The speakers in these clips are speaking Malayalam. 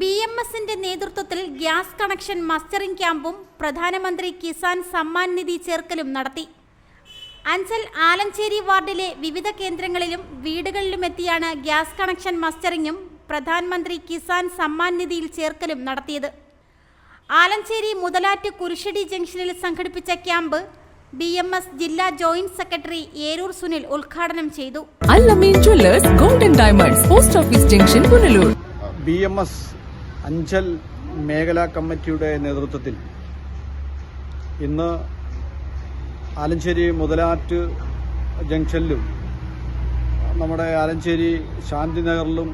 ബി എം എസിന്റെ നേതൃത്വത്തിൽ ഗ്യാസ് കണക്ഷൻ മസ്റ്ററിംഗ് ക്യാമ്പും പ്രധാനമന്ത്രി കിസാൻ സമ്മാൻ നിധി ചേർക്കലും നടത്തി. അഞ്ചൽ ആലഞ്ചേരി വാർഡിലെ വിവിധ കേന്ദ്രങ്ങളിലും വീടുകളിലുമെത്തിയാണ് ഗ്യാസ് കണക്ഷൻ മസ്റ്ററിംഗും പ്രധാനമന്ത്രി കിസാൻ സമ്മാൻ നിധിയിൽ ചേർക്കലും നടത്തിയത്. ആലഞ്ചേരി മുതലാറ്റ് കുരിശടി ജംഗ്ഷനിൽ സംഘടിപ്പിച്ച ക്യാമ്പ് ബി എം എസ് ജില്ലാ ജോയിന്റ് സെക്രട്ടറി ഏരൂർ സുനിൽ ഉദ്ഘാടനം ചെയ്തു. Allameen jewellers golden diamonds post office junction Punalur. B M S Anchal മേഖലാ കമ്മിറ്റിയുടെ നേതൃത്വത്തിൽ ഇന്ന് ആലഞ്ചേരി മുതലാറ്റ് ജംഗ്ഷനിലും നമ്മുടെ ആലഞ്ചേരി ശാന്തിനഗറിലും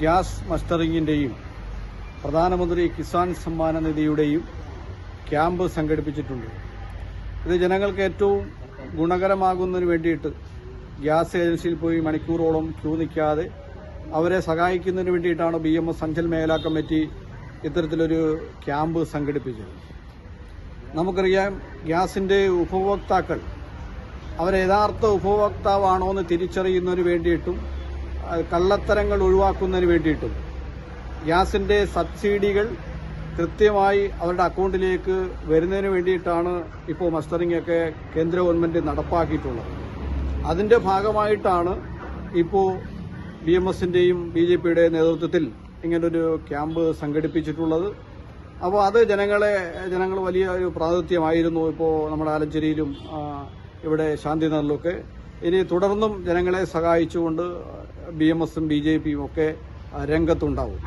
ഗ്യാസ് മസ്റ്ററിങ്ങിന്റെയും പ്രധാനമന്ത്രി കിസാൻ സമ്മാന നിധിയുടെയും ക്യാമ്പ് സംഘടിപ്പിച്ചിട്ടുണ്ട്. ഇത് ജനങ്ങൾക്ക് ഏറ്റവും ഗുണകരമാകുന്നതിന് വേണ്ടിയിട്ട് ഗ്യാസ് ഏജൻസിയിൽ പോയി മണിക്കൂറോളം ക്യൂ നിൽക്കാതെ അവരെ സഹായിക്കുന്നതിന് വേണ്ടിയിട്ടാണ് ബി എം എസ് അഞ്ചൽ മേഖലാ കമ്മിറ്റി ഇത്തരത്തിലൊരു ക്യാമ്പ് സംഘടിപ്പിച്ചത്. നമുക്കറിയാം ഗ്യാസിന്റെ ഉപഭോക്താക്കൾ അവരെ യഥാർത്ഥ ഉപഭോക്താവാണോ എന്ന് തിരിച്ചറിയുന്നതിന് വേണ്ടിയിട്ടും കള്ളത്തരങ്ങൾ ഒഴിവാക്കുന്നതിന് വേണ്ടിയിട്ടും ഗ്യാസിന്റെ സബ്സിഡികൾ കൃത്യമായി അവരുടെ അക്കൗണ്ടിലേക്ക് വരുന്നതിന് വേണ്ടിയിട്ടാണ് ഇപ്പോൾ മസ്റ്ററിംഗ് ഒക്കെ കേന്ദ്ര ഗവൺമെന്റ് നടപ്പാക്കിയിട്ടുള്ളത്. അതിന്റെ ഭാഗമായിട്ടാണ് ഇപ്പോൾ ബി എം എസിന്റെയും ബി ജെ പിയുടെ നേതൃത്വത്തിൽ ഇങ്ങനൊരു ക്യാമ്പ് സംഘടിപ്പിച്ചിട്ടുള്ളത്. അപ്പോൾ അത് ജനങ്ങളെ ജനങ്ങൾ വലിയ ഒരു പ്രാതിനിധ്യമായിരുന്നു ഇപ്പോൾ നമ്മുടെ ആലഞ്ചേരിയിലും ഇവിടെ ശാന്തിനഗറിലുമൊക്കെ ഇനി തുടർന്നും ജനങ്ങളെ സഹായിച്ചുകൊണ്ട് ബി എം എസും ബി ജെ പിയും ഒക്കെ രംഗത്തുണ്ടാവും.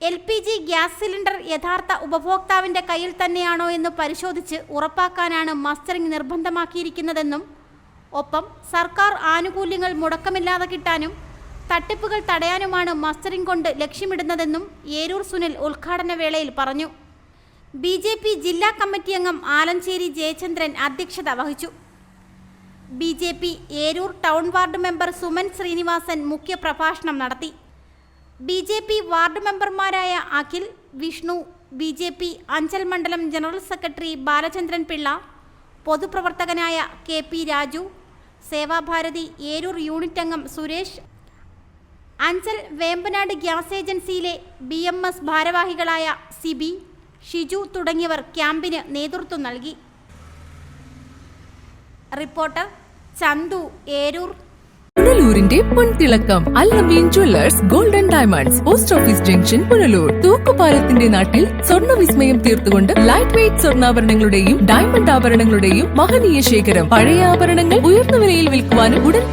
L P G gas cylinder യഥാർത്ഥ ഉപഭോക്താവിന്റെ കയ്യിൽ തന്നെയാണോ എന്ന് പരിശോധിച്ച് ഉറപ്പാക്കാനാണ് മസ്റ്ററിംഗ് നിർബന്ധമാക്കിയിരിക്കുന്നതെന്നും ഒപ്പം സർക്കാർ ആനുകൂല്യങ്ങൾ മുടക്കമില്ലാതെ കിട്ടാനും തട്ടിപ്പുകൾ തടയാനുമാണ് മസ്റ്ററിംഗ് കൊണ്ട് ലക്ഷ്യമിടുന്നതെന്നും ഏരൂർ സുനിൽ ഉദ്ഘാടന വേളയിൽ പറഞ്ഞു. ബി ജെ പി ജില്ലാ കമ്മിറ്റി അംഗം ആലഞ്ചേരി ജയചന്ദ്രൻ അധ്യക്ഷത വഹിച്ചു. B J P Eroor town ward member Suman Srinivasan മുഖ്യപ്രഭാഷണം നടത്തി. ബി ജെ പി വാർഡ് മെമ്പർമാരായ Akhil Vishnu B J P Anchal മണ്ഡലം general secretary Balachandran Pillai പൊതുപ്രവർത്തകനായ K P Raju Sevabharathi Eroor unit അംഗം സുരേഷ് അഞ്ചൽ വേമ്പനാട് ഗ്യാസ് ഏജൻസിയിലെ ബി എം എസ് ഭാരവാഹികളായ സിബി ഷിജു തുടങ്ങിയവർ ക്യാമ്പിന് നേതൃത്വം നൽകി. റിപ്പോർട്ടർ ചന്തു ഏരൂർ. പുനലൂരിന്റെ പൊൻതിളക്കം Allameen jewellers golden diamonds post office junction Punalur. തൂക്കുപാലത്തിന്റെ നാട്ടിൽ സ്വർണ വിസ്മയം തീർത്തുകൊണ്ട് ലൈറ്റ് വെയിറ്റ് സ്വർണാഭരണങ്ങളുടെയും ഡയമണ്ട് ആഭരണങ്ങളുടെയും മഹനീയ ശേഖരം. പഴയ ആഭരണങ്ങൾ ഉയർന്ന വിലയിൽ വിൽക്കുവാനും ഉടൻ